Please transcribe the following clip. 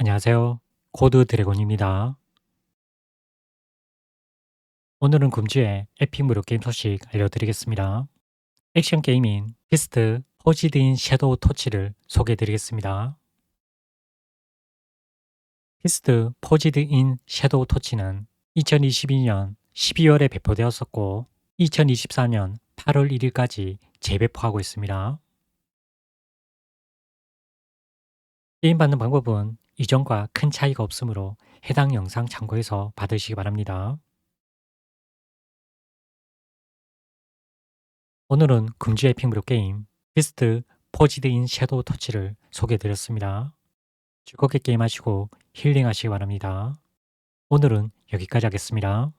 안녕하세요. 코드 드래곤입니다. 오늘은 금주의 에픽 무료 게임 소식 알려드리겠습니다. 액션 게임인 피스트 포지드인 섀도우 토치를 소개해드리겠습니다. 피스트 포지드인 섀도우 토치는 2022년 12월에 배포되었었고 2024년 8월 1일까지 재배포하고 있습니다. 게임 받는 방법은 이전과 큰 차이가 없으므로 해당 영상 참고해서 받으시기 바랍니다. 오늘은 금주 에픽 무료 게임 피스트 포지드 인 섀도우 터치를 소개해드렸습니다. 즐겁게 게임하시고 힐링하시기 바랍니다. 오늘은 여기까지 하겠습니다.